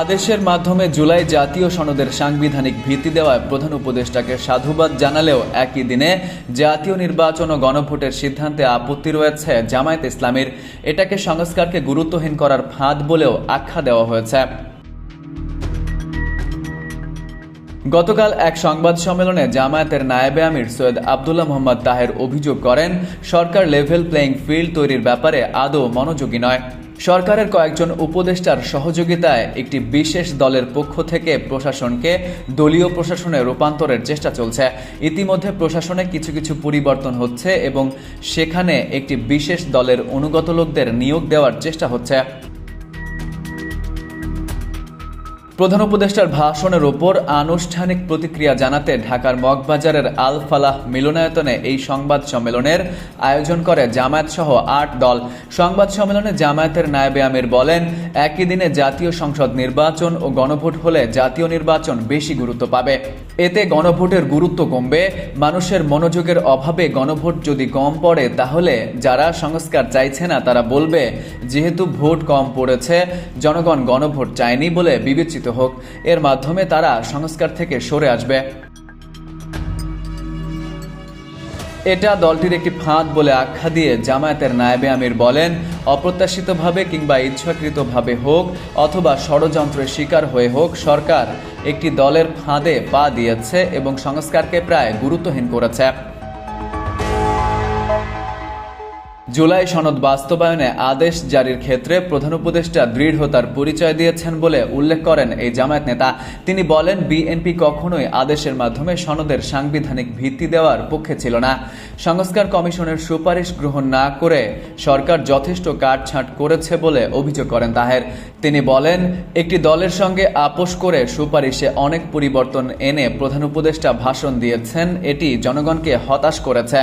আদেশের মাধ্যমে জুলাই জাতীয় সনদের সাংবিধানিক ভিত্তি দেওয়ায় প্রধান উপদেষ্টাকে সাধুবাদ জানালেও একই দিনে জাতীয় নির্বাচন ও গণভোটের সিদ্ধান্তে আপত্তি রয়েছে জামায়াত ইসলামীর। এটাকে সংস্কারকে গুরুত্বহীন করার ফাঁদ বলেও আখ্যা দেওয়া হয়েছে। গতকাল এক সংবাদ সম্মেলনে জামায়াতের নায়েবে আমির সৈয়দ আবদুল্লাহ মোহাম্মদ তাহের অভিযোগ করেন, সরকার লেভেল প্লেইং ফিল্ড তৈরির ব্যাপারে আদৌ মনোযোগী নয়। সরকারের কয়েকজন উপদেষ্টার সহযোগিতায় একটি বিশেষ দলের পক্ষ থেকে প্রশাসনকে দলীয় প্রশাসনে রূপান্তরের চেষ্টা চলছে। ইতিমধ্যে প্রশাসনে কিছু কিছু পরিবর্তন হচ্ছে এবং সেখানে একটি বিশেষ দলের অনুগত লোকদের নিয়োগ দেওয়ার চেষ্টা হচ্ছে। প্রধান উপদেষ্টার ভাষণের ওপর আনুষ্ঠানিক প্রতিক্রিয়া জানাতে ঢাকার মগবাজারের আল ফালাহ মিলনায়তনে এই সংবাদ সম্মেলনের আয়োজন করে জামায়াত সহ আট দল। সংবাদ সম্মেলনে জামায়াতের নায়েবে আমির বলেন, একই দিনে জাতীয় সংসদ নির্বাচন ও গণভোট হলে জাতীয় নির্বাচন বেশি গুরুত্ব পাবে। এতে গণভোটের গুরুত্ব কমবে, মানুষের মনোযোগের অভাবে গণভোট যদি কম পড়ে, তাহলে যারা সংস্কার চাইছে না, তারা বলবে, যেহেতু ভোট কম পড়েছে, জনগণ গণভোট চায়নি বলে বিবেচিত হোক, এর মাধ্যমে তারা সংস্কার থেকে সরে আসবে। এটা দলটির একটি ফাঁদ বলে আখ্যা দিয়ে জামায়াতের নায়েবে আমির বলেন, অপ্রত্যাশিতভাবে কিংবা ইচ্ছাকৃতভাবে হোক অথবা ষড়যন্ত্রের শিকার হয়ে হোক, সরকার একটি দলের ফাঁদে পা দিয়েছে এবং সংস্কারকে প্রায় গুরুত্বহীন করেছে। জুলাই সনদ বাস্তবায়নে আদেশ জারির ক্ষেত্রে প্রধান উপদেষ্টা দৃঢ়তার পরিচয় দিয়েছেন বলে উল্লেখ করেন এই জামায়াত নেতা। তিনি বলেন, বিএনপি কখনোই আদেশের মাধ্যমে সনদের সাংবিধানিক ভিত্তি দেওয়ার পক্ষে ছিল না। সংস্কার কমিশনের সুপারিশ গ্রহণ না করে সরকার যথেষ্ট কাটছাঁট করেছে বলে অভিযোগ করেন তাহের। তিনি বলেন, একটি দলের সঙ্গে আপোষ করে সুপারিশে অনেক পরিবর্তন এনে প্রধান উপদেষ্টা ভাষণ দিয়েছেন, এটি জনগণকে হতাশ করেছে।